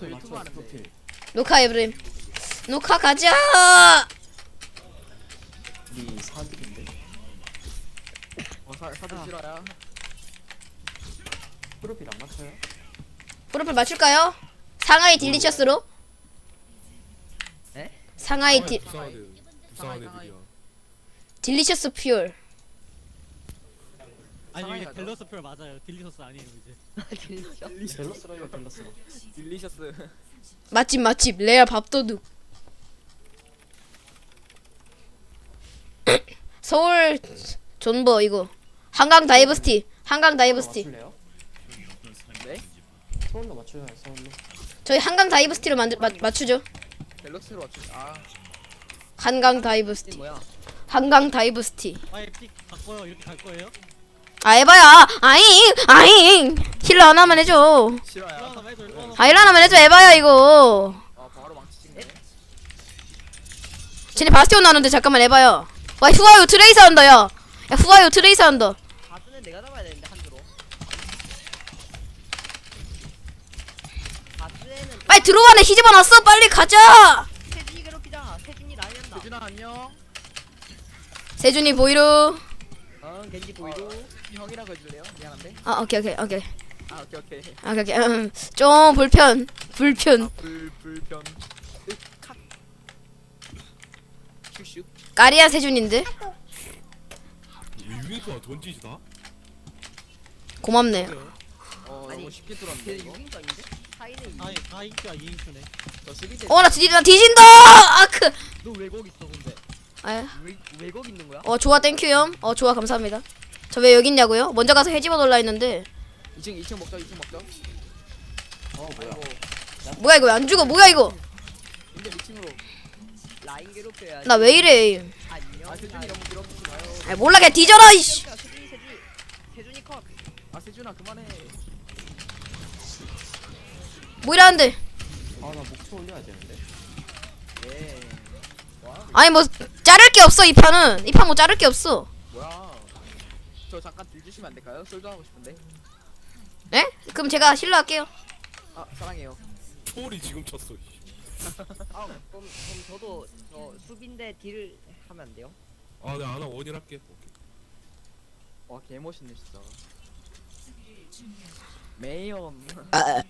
프로필 유튜브 맞춰 하는데. 녹화 에브림 녹화 가자 우리 사드인데 어, 사, 사도 싫어요. 프로필 안 맞춰요? 프로필 맞출까요? 상하이 딜리셔스로 네? 상하이 딜 상하이, 딜리셔스 퓨얼 아니 상하이 이게 가죠? 밸런스 표 맞아요. 딜리셔스 아니에요 이제. 밸러스로 해요 밸러스로 딜리셔스. 맛집 맛집 레알 밥도둑 서울 존버 이거 한강 다이버시티 한강 다이버시티 맞출래요? 네? 서울로 맞춰요 서울로 저희 한강 다이버시티로 만들 마, 맞추죠 밸런스로 맞추. 아, 한강 이게 다이버시티 뭐야? 한강 다이버시티 아예 픽 바꿔요. 이렇게 갈 거예요? 아 에바야 아잉 아잉. 힐러 하나만 해줘. 싫어요. 아 힐러 하나만 해줘. 에바야 이거. 아, 바로 망치 찍네. 쟤네 바스티온 나오는데 잠깐만 에바야 와 후아요 트레이서 한다 야, 야 후아요 트레이서 한다 바스는 내가 잡아야 되는데 한 주로 바스에는 빨리 들어와내 희집어 놨어. 빨리 가자. 세준이 괴롭히자. 세준이 라인 한다. 세준아 안녕. 세준이 보이루. 어 겐지 보이루. 어, 형이라고 해줄래요? 미안한데. 아 오케이 오케이 오케이 아, 오케이 오케이. 아 오케이 오케이 음, 좀 불편 불편 불 불편. 칵. 슉슉. 까리야 세준인데 유니크가 던지지다? 고맙네 어, 아니, 너무 쉽게 걔 이거. 6인방인데? 사이는 아니 다 인기야 2인큐네. 저 12대. 어나 뒤진다 뒤진다 아크 너 왜곡 있어 근데 아, 왜, 왜곡 있는 거야? 어 좋아 땡큐요 어 좋아 감사합니다 저 왜 여기 있냐고요? 먼저 가서 해집어 놀라 했는데. 2층 2층 먹자 2층 먹자. 어 뭐야? 아이고. 뭐야 이거 안 죽어? 뭐야 이거? 근데 2층으로. 라인 괴롭혀야지. 나 왜 이래? 안녕. 아, 세준이 너무 밀어붙지 마요. 아 몰라 그냥 뒤져라 이씨. 세준이 세준이 세준이. 컷. 아, 세준아 그만해. 뭐 이러는데? 아나 목표 올려야 되는데. 예. 와, 아니 뭐 자를 게 없어 이 판은. 이 판 뭐 자를 게 없어? 저 잠깐 딜 주시면 안 될까요? 솔도 하고 싶은데. 네? 그럼 제가 힐러 할게요 아, 사랑해요. 초월이 지금 쳤어 아 그럼, 그럼 저도 저 수비인데 딜을 하면 안 돼요? 아네 아나 원일 할게 오케이. 와, 개 멋있네 진짜. 메이엄. 아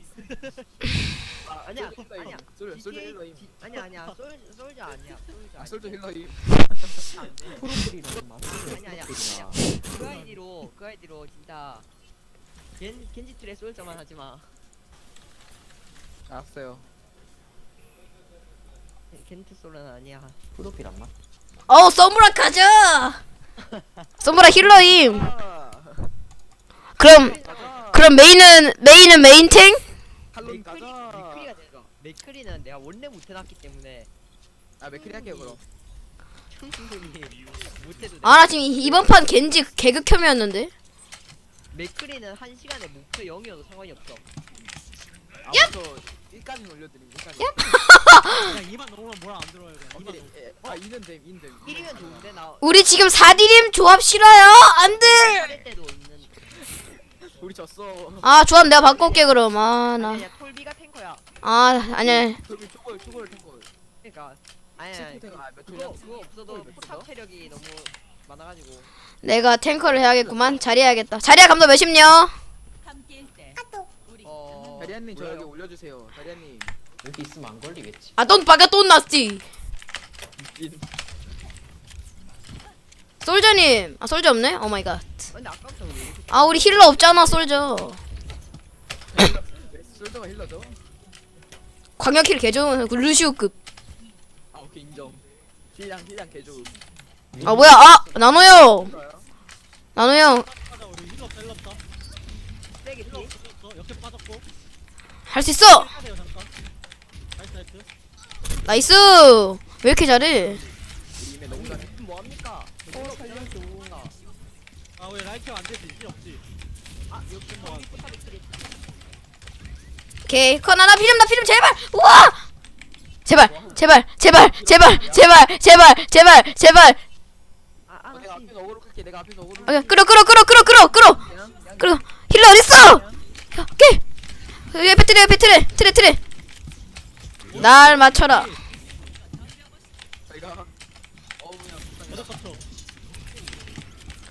아니야 아니야 솔 솔저 GTA 힐러임. 디- 아니야 아니야 솔 솔저 아니야 솔저 아, 솔저 힐러임. 프로필이랑 맞춰요 아니, 아니야. 프로필이랑 그 아이디로 그 아이디로 진짜 겐 겐지 트레 솔저만 하지 마. 알았어요. 겐트 솔은 아니야. 프로필 안 맞? 어 썸브라 가자 썸브라 힐러임 아, 그럼 가자. 그럼 메인은 메인은 메인탱? 가자. 맥크리가 되죠. 맥크리는 내가 원래 못해놨기 때문에 아, 맥크리 할게요 그럼. 충분히 못해도 돼. 아 나 지금 이- 이번 판 겐지 개극혐이었는데 맥크리는 한 시간에 목표 0이어도 상관이 없어. 아, 저 1까지 올려드림. 1까지. 그냥 2만 넘으면 뭐라 안 들어요. 그냥 2만 오케이. 넘. 예, 아, 2는 됨. 2는 됨. 1이면 좋은데 나 우리 지금 4디림 조합 싫어요 안 돼 할 때도 있는. 우리 졌어. 아 조합 내가 바꿔올게 그럼 아 나 아니야 톨비가 탱커야. 아 아니야 저기 초월 초월 탱걸. 그러니까 아니 아니 탱아 몇 그거? 그거 없어도 몇 포탑? 체력이 너무 많아가지고. 내가 탱커를 해야겠구만 자리해야겠다 자리야 감독 몇십냐 어. 다리안님 저. 여기 올려주세요. 다리안님. 여기 있으면 안 걸리겠지 아돈 바가 돈 났지 솔저님 아 솔저 없네 오 마이 갓 근데 아까부터 왜 이렇게 아 우리 힐러 없잖아 솔저 솔저가 힐러죠? 광역 힐 개좋은 그 루시우급 아 오케이 인정. 힐량 힐량 개좋음. 아 뭐야 아 나노요? 나노요 맞아 우리 힐러 뺄렀다. 쓰레기 힐러 피? 없었어. 역행 빠졌고. 할수 있어. 나이스 왜 이렇게 잘해. 오케이 커나나 피좀 나 피좀 제발 우와 제발 제발 제발 제발 제발 제발 제발 제발 내가 씨. 앞에서 어그로 끌게. 내가 앞에서 어그로. 오케이 끌어 끌어 끌어 끌어 끌어 끌어. 끌어. 힐러 어딨어? 오케이. 여기 옆에 트레 옆에 트레 트레 트레 날 맞춰라. 어우 그냥. 어디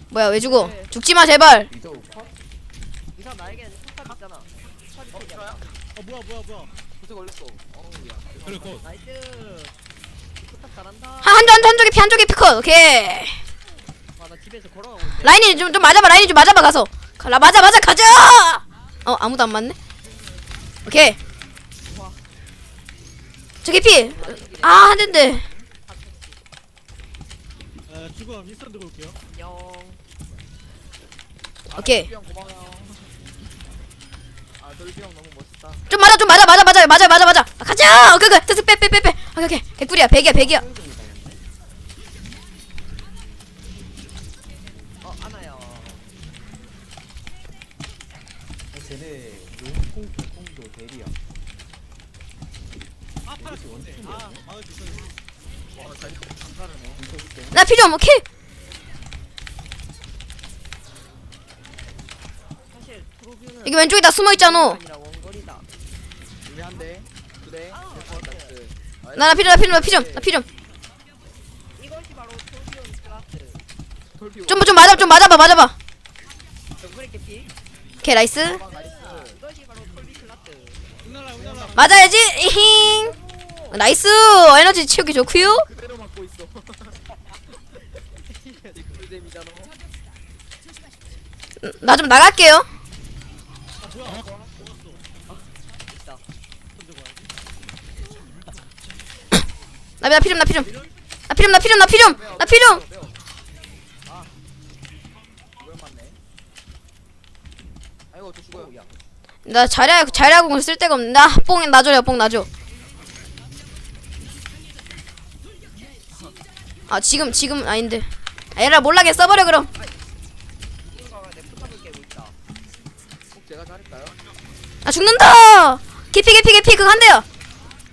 뭐야 왜 죽어? 죽지마 제발. 컷? 이사 있잖아. 어? 어 뭐야 뭐야 뭐야. 구세 걸렸어. 어우야. 그래 컷 나이스. 잘한다. 한 한쪽 한쪽에 피 한쪽에 피컷. 오케이 아나 집에서 걸어가고 있는데 라인이 좀, 좀 맞아봐 라인이 좀 맞아봐 가서. 가, 맞아 맞아 가자! 어 아무도 안 맞네? 오케이. 저기 피아한 대인데 에 죽어 윈스턴 들고 올게요. 안녕. 오케이. 형 고마워요. 아 돌비 형 너무 멋있다. 좀 맞아 좀 맞아 맞아 맞아 맞아 맞아 맞아. 아, 가자! 오케이 오케이. 됐어 빼빼빼빼. 오케이 오케이. 개꿀이야 백이야 백이야 아 팔아 죽었네 아 막을 수 있었네 와잘 장가르네 나피좀 오케이 사실 프로뷰는 여기 왼쪽에 다 숨어 있잖아. 아니라 원거리다 유리한데 그래 아, 대포 나이스 나나 피좀나피좀나피좀나피좀 이것이 바로 프로뷰 클라스 돌비 좀좀 맞아 좀 맞아봐 맞아봐. 정글의 캐피 오케이 나이스. 이것이 바로 톨비 클라스 응나라 응나라 맞아야지. 이힝 나이스! 에너지 치우기 좋구요. 그대로 맞고 있어 꿀잼이잖아 나 좀 나갈게요. 나나 피좀나피좀나피좀나피좀나피좀나피좀아 아이고 저 죽어요. 나 자리야 공을 쓸 데가 없는데. 아, 뽕 놔줘요 뽕 놔줘 아 지금 지금 아닌데 아, 얘라 몰라게 써버려 그럼 이거가 내 포탑을 깨고 있다 꼭 제가 잘할까요? 아 죽는다 개피 개피 개피 그거 한 대요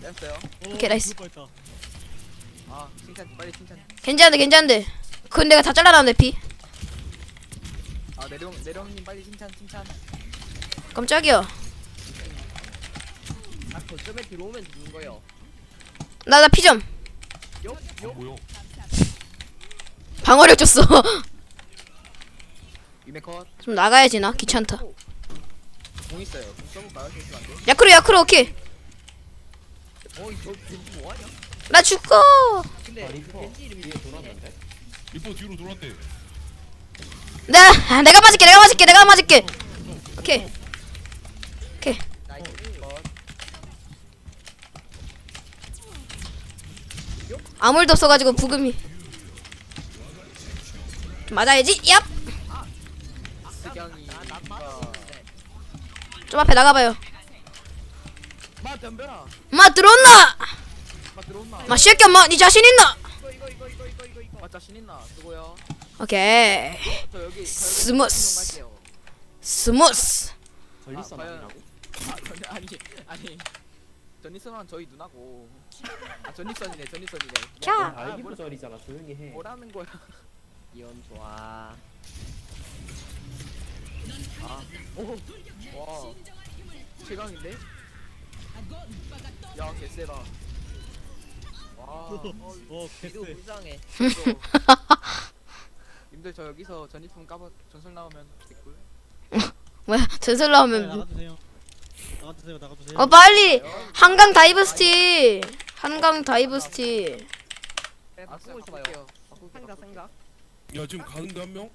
됐어요 오, 오케이, 나이스. 죽을 뻔했다 아 칭찬 빨리 칭찬 괜찮은데 괜찮은데 그건 내가 다 잘라놨는데 피 아 내령 내령님 빨리 칭찬 칭찬 깜짝이야 아 거점에 들어오면 죽는 거요 나 나 피 좀 욕? 아 욕? 뭐야 방어력 줬어. 좀 나가야지 나. 귀찮다. 공 있어요. 공 써볼까요? 실수 안돼 야크로 야크로 오케이. 어이 저 겐지 뭐하냐? 나 죽어. 근데 아 리퍼. 겐지 이름이 뒤에 돌았는데? 리퍼 뒤로 돌았대. 내 아, 내가 맞을게 내가 맞을게 내가 맞을게. 오케이. 나이스. 컷. 아무 일도 없어가지고 부금이 좀 맞아야지 얍! 아, 좀 앞에 나가봐요 마 덤벼라 들어온나? 마 들어온나 마 새끼 엄마 니 자신 있나? 마 자신 있나 수고요 오케이 저 여기 스무스. 스무스 전리선 아, 아, 과연- 니라고 아 전, 아니 아니 전니선은 저희 누나고 아 전니선이네 전니선이네 캬. 아, 알기 뭘- 부절이잖아 조용히 해 뭐라는 거야 이온 좋아 와 최강인데 야 개쎄다 와어 개쎄 불쌍해 이거. 님들 저 여기서 전리품 까봐 전설 나오면 개꿀 뭐야 전설 네, 나오면 나가주세요 나가주세요 나가주세요 어 빨리 한강 다이브 스틱 한강 다이브 네, 아 바꾸고 있어봐요 바꿀게요 상가 상가 야 지금 가는데 한 명